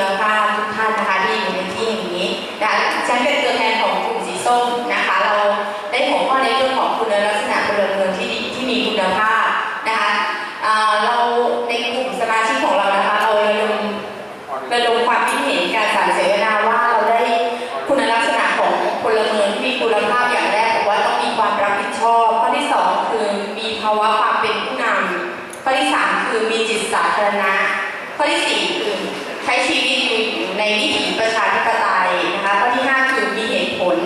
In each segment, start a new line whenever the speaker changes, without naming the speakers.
คุณภาพทุกท่านนะคะที่อยู่ในที่แห่างนี้นะคะฉันเป็นตัวแทนของกลุ่มสีส้มนะคะ เราได้หัวข้อในเรื่องของคุณลักษณะพลเมืองที่ดีที่มีคุณภาพนะคะเราในกลุ่มสมาชิกของเรานะคะเราระดมระดมความคิดเห็นการสารเสวนาว่าเราได้คุณลักษณะของพลเมืองที่มีคุณภาพอย่างแรกบอกว่าต้องมีความรับผิดชอบข้อที่สองคือมีภาวะความเป็นผู้นำข้อที่สามคือมีจิตสาธารณะข้อที่สี่คือ ช้ชีวิตอยู่ในวิถีประชาธิปไตยนะคะข้อที่ห้าคือมีเหตุผล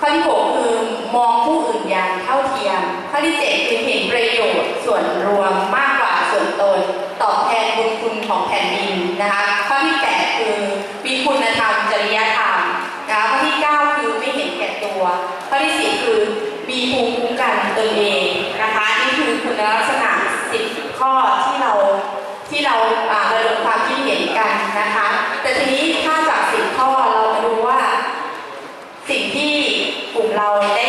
ข้อที่หกคือมองผู้อื่นอย่างเท่าเทียม ข้อที่เจ็ดคือเห็นประโยชน์ส่วนรวมมากกว่าส่วนตน ตอบแทนบุญคุณของแผ่นดินนะคะ ข้อที่แปดคือมีคุณธรรมจริยธรรมนะคะข้อที่เก้าคือไม่เห็นแก่ตัว ข้อที่สิบคือมีภูมิคุ้มกันตนเองนะคะนี่คือคุณลักษณะสิบข้อที่เรา ที่เราอ่าระดมความคิดเห็นกันนะคะ แต่ทีนี้ถ้าจากสิบข้อเรามาดูว่า สิ่งที่กลุ่มเราได้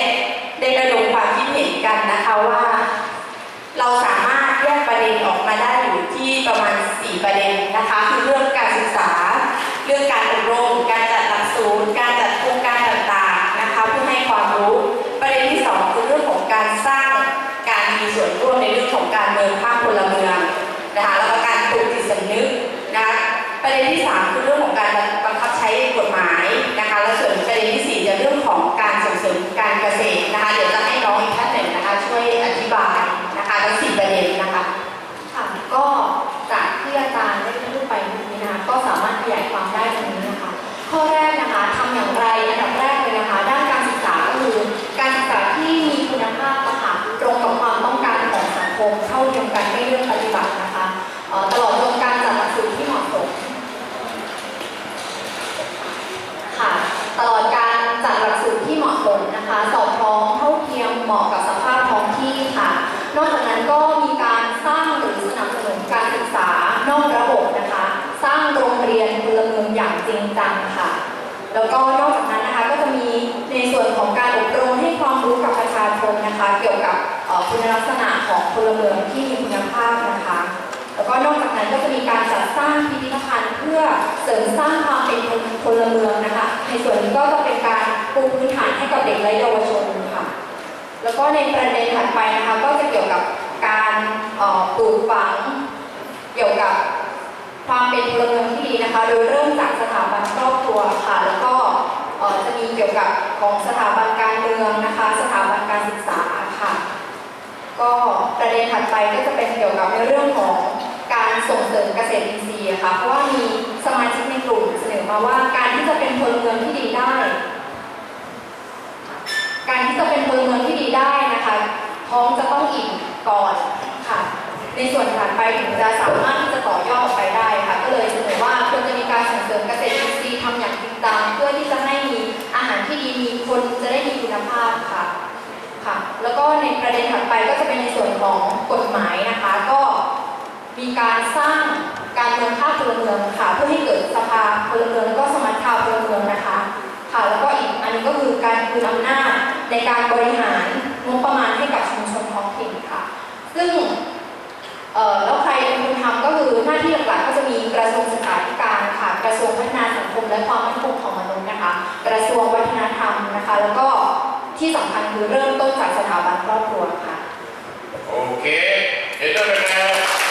ได้ระดมความคิดเห็นกันนะคะว่า เราสามารถแยกประเด็นออกมาได้อยู่ที่ประมาณ 4 ประเด็นนะคะคือเรื่องการศึกษา เรื่องการอบรมการจัดหลักสูตรการจัดโครงการต่างๆนะคะเพื่อให้ความรู้ประเด็นที่สองคือเรื่องของการสร้างการมีส่วนร่วมในเรื่องของการเมืองภาคพลเมืองนะคะแล้วก็ การปลูกจิตสำนึกนะคะประเด็นที่สามคือเรื่องของการบังคับใช้กฎหมายนะคะและส่วนประเด็นที่สี่จะเรื่องของการส่งเสริมการเกษตรนะคะเดี๋ยวจะให้น้องอีกท่านหนึ่งนะคะช่วยอธิบายนะคะทั้งสี่ประเด็นนะคะ
ค่ะก็จากที่อาจารย์ได้พูดไปเมื่อกี้นะก็สามารถขยายความได้ตรงนี้นะคะ ข้อแรกนะคะทำอย่างไรอันดับแรกเลยนะคะ ด้านการศึกษาก็คือการศึกษาที่มีคุณภาพนะคะตรงกับความต้องการของสังคมเท่าเทียมกันไม่เลือกปฏิบัตินะคะตลอดจนการจัดหลักสูตรที่เหมาะสม ค่ะตลอดการจัดหลักสูตรที่เหมาะสมนะคะ สอดคล้องเท่าเทียมเหมาะกับสภาพท้องที่ค่ะ นอกจากนั้นก็มีการสร้างหรือสนับสนุนการศึกษานอกระบบนะคะ สร้างโรงเรียนพลเมืองอย่างจริงจังค่ะ แล้วก็นอกจากนั้นนะคะก็จะมีในส่วนของการอบรมให้ความรู้กับประชาชนนะคะ เกี่ยวกับคุณลักษณะของพลเมืองที่มีคุณภาพนะคะ แล้วก็นอกจากนั้นก็จะมีการจัดสร้างพิพิธภัณฑ์เพื่อเสริมสร้างความเป็นพลเมืองนะคะ ในส่วนนี้ก็จะเป็นการปูพื้นฐานให้กับเด็กและเยาวชนค่ะ แล้วก็ในประเด็นถัดไปนะคะก็จะเกี่ยวกับการปลูกฝัง เกี่ยวกับความเป็นพลเมือง นะคะ โดยเริ่มจากสถาบันครอบครัวค่ะ แล้วก็จะมีเกี่ยวกับของสถาบันการเมืองนะคะ สถาบันการศึกษาค่ะ ก็ประเด็นถัดไปก็จะเป็นเกี่ยวกับในเรื่องของการส่งเสริมเกษตรอินทรีย์ค่ะ เพราะว่ามีสมาชิกในกลุ่มเสนอมาว่าการที่จะเป็นพลเมืองที่ดีได้ การที่จะเป็นพลเมืองที่ดีได้นะคะท้องจะต้องอิ่มก่อนค่ะ ในส่วนถัดไปถึงจะสามารถที่จะต่อยอดไปได้ค่ะ ประเด็นถัดไปก็จะเป็นในส่วนของกฎหมายนะคะ ก็มีการสร้างการเมืองภาคพลเมืองค่ะ เพื่อให้เกิดสภาพลเมืองแล้วก็สมัชชาพลเมืองนะคะค่ะแล้วก็อีกอันนึงก็คือการคืนอำนาจในการบริหารงบประมาณให้กับชุมชนท้องถิ่นค่ะ ซึ่งแล้วใครเป็นคนทำก็คือหน้าที่หลักๆก็จะมีกระทรวงศึกษาธิการค่ะ กระทรวงพัฒนาสังคมและความมั่นคงของมนุษย์นะคะ กระทรวงวัฒนธรรมนะคะ แล้วก็ ที่สำคัญคือเริ่มต้นจากสถาบันครอบครัวค่ะ
โอเค เห็นด้วยไหมครับ